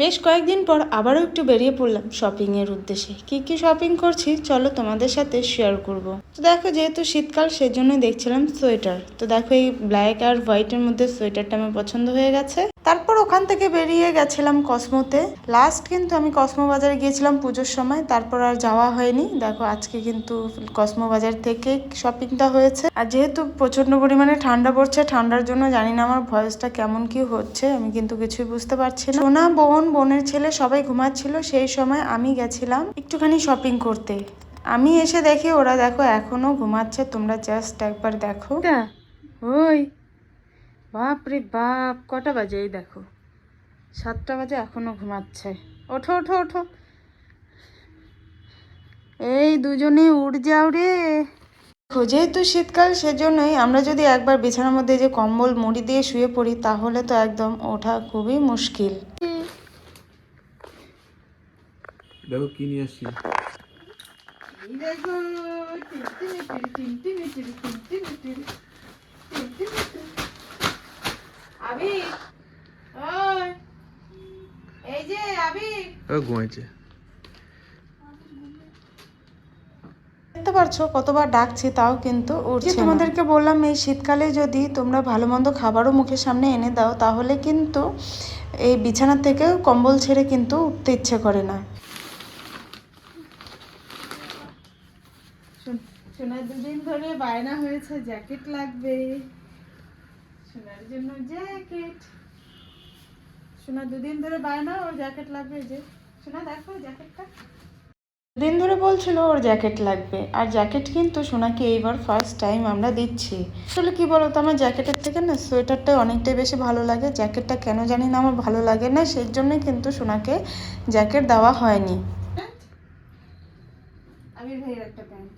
বেশ কয়েকদিন পর আবারও একটু বেরিয়ে পড়লাম শপিং এর উদ্দেশ্যে। কি কি শপিং করছি? চলো তোমাদের সাথে শেয়ার করব। তো দেখো, যেহেতু শীতকাল সেজন্য দেখছিলাম সোয়েটার তো দেখো, এই ব্ল্যাক আর হোয়াইটের মধ্যে সোয়েটারটা আমার পছন্দ হয়ে গেছে। তারপর ওখান থেকে বেরিয়ে গেছিলাম কসমোতে। লাস্ট কিন্তু আমি কসমো বাজারে গিয়েছিলাম পুজোর সময়, তারপর আর যাওয়া হয়নি। দেখো, আজকে কিন্তু কসমো বাজার থেকে শপিংটা হয়েছে। আর যেহেতু প্রচণ্ড পরিমাণে ঠান্ডা পড়ছে, ঠান্ডার জন্য জানি না আমার ভয়েসটা কেমন কি হচ্ছে, আমি কিন্তু কিছুই বুঝতে পারছি না। সোনা বোন, বোনের ছেলে সবাই ঘুমাচ্ছিল, সেই সময় আমি গেছিলাম একটুখানি শপিং করতে। আমি এসে দেখি ওরা দেখো এখনও ঘুমাচ্ছে, তোমরা জাস্ট একবার দেখো। ওই বাপ রে বাপ কটা বাজে? এই দেখো। সাতটা বাজে এখনও ঘুমাচ্ছে। ওঠো ওঠো ওঠো। এই দুজনে উড় যাও রে। দেখো, যেহেতু শীতকাল সেজন্যই আমরা যদি একবার বিছানার মধ্যে যে কম্বল মুড়ি দিয়ে শুয়ে পড়ি তাহলে তো একদম ওঠা খুবই মুশকিল। দেখো কি নিয়ে আসছি? এই যে ঘুমাইছে। দেখতে পারছ কতবার ডাকছি তাও কিন্তু উঠছে তোমাদেরকে বললাম এই শীতকালে যদি তোমরা ভালো মন্দ খাবারও মুখের সামনে এনে দাও তাহলে কিন্তু এই বিছানা থেকে কম্বল ছেড়ে কিন্তু উঠতে ইচ্ছে করে না। সোনার দুদিন ধরে বায়না হয়েছে জ্যাকেট লাগবে। সোনার জন্য জ্যাকেট। সোনা দুদিন ধরে বায়না ও জ্যাকেট লাগবে যে। সোনা দেখো জ্যাকেটটা। দিন ধরে বলছিল ওর জ্যাকেট লাগবে আর জ্যাকেট কিন্তু সোনাকে এইবার ফার্স্ট টাইম আমরা দিচ্ছি। আসলে কি বলতো আমার জ্যাকেটের থেকে না সোয়েটারটা অনেকটাই বেশি ভালো লাগে জ্যাকেটটা কেন জানি না আমার ভালো লাগে না সেই জন্যই কিন্তু সোনাকে জ্যাকেট দেওয়া হয়নি। আবির ভাইয়ের একটা প্যান্ট।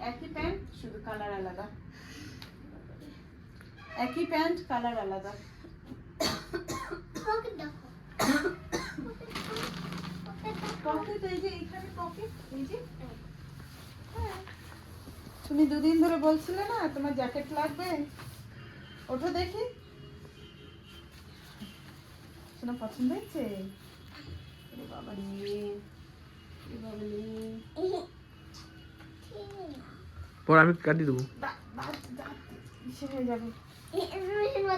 একই প্যান্ট শুধু কালার আলাদা। একই প্যান্ট কালার আলাদা। পকেট এই যে এখানে পকেট এই যে হ্যাঁ। তুমি দুদিন ধরে বলছিলে না তোমার জ্যাকেট লাগবে ওঠো দেখি শোনা পছন্দ হয়েছে বাবা পর আমি কাটিয়ে দেবো হয়ে যাবে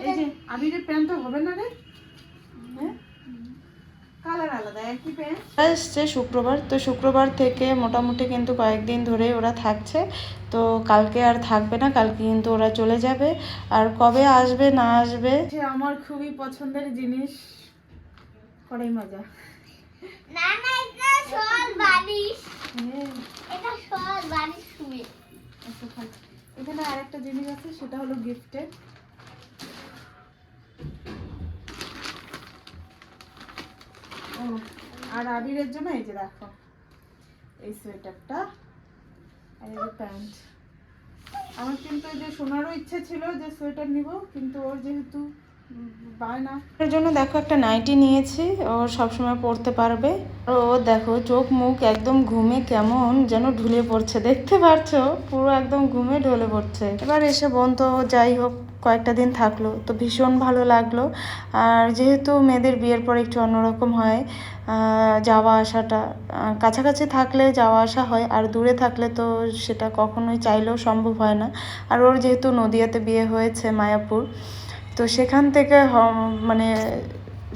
এই যে আবিরের প্যান্টটা হবে না রে হ্যাঁ কালার আলাদা একই প্যান্ট এসছে শুক্রবার তো শুক্রবার থেকে মোটামুটি কিন্তু কয়েকদিন ধরে ওরা থাকছে। তো কালকে আর থাকবে না কালকে কিন্তু ওরা চলে যাবে। আর কবে আসবে না আসবে? আমার খুবই পছন্দের জিনিস কড়াই মাজা। না না এটা সল বালিশ। হ্যাঁ। এটা সল বালিশ শুয়ে আচ্ছা। এখানে আরেকটা জিনিস আছে সেটা হলো গিফটের আর আবিরের জন্য এই যে দেখো, এই সোয়েটারটা আর এই যে প্যান্ট। আমার কিন্তু যে সোনারও ইচ্ছে ছিল যে সোয়েটার নিব, কিন্তু ওর যেহেতু বায়না এর জন্য দেখো একটা নাইটি নিয়েছি, ও সবসময় পড়তে পারবে। ও দেখো, চোখ মুখ একদম ঘুমে কেমন যেন ঢুলে পড়ছে, দেখতে পারছ? পুরো একদম ঘুমে ঢলে পড়ছে। এবার এসে বোন তো যাই হোক, কয়েকটা দিন থাকল, তো ভীষণ ভালো লাগল। আর যেহেতু মেয়েদের বিয়ের পর একটু অন্যরকম হয় যাওয়া আসাটা কাছাকাছি থাকলে যাওয়া আসা হয়, আর দূরে থাকলে তো সেটা কখনোই চাইলেও সম্ভব হয় না। আর ওর যেহেতু নদিয়াতে বিয়ে হয়েছে, মায়াপুর তো সেখান থেকে মানে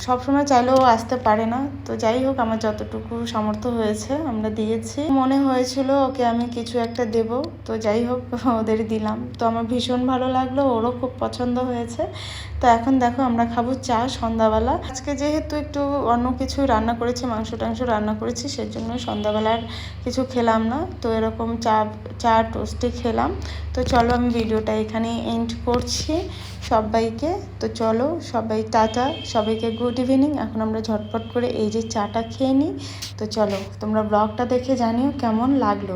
সবসময় চাইলেও আসতে পারে না। তো যাই হোক, আমার যতটুকু সামর্থ্য হয়েছে, আমরা দিয়েছি। মনে হয়েছিল, ওকে, আমি কিছু একটা দেব। তো যাই হোক, ওদের দিলাম। তো আমার ভীষণ ভালো লাগল, ওরও খুব পছন্দ হয়েছে। তো এখন দেখো, আমরা খাব চা সন্ধ্যাবেলা। আজকে যেহেতু একটু অন্য কিছু রান্না করেছি মাংস টাংস রান্না করেছি, সেজন্য সন্ধ্যাবেলার কিছু খেলাম না। তো এরকম চা চা টোস্টে খেলাম। তো চলো আমি ভিডিওটা এখানে এন্ড করছি। সবাইকে, তো চলো সবাই টাটা, সবাইকে গুড ইভিনিং এখন আমরা ঝটপট করে এই যে চাটা খেয়ে নিই। তো চলো তোমরা ব্লগটা দেখে জানিও কেমন লাগল।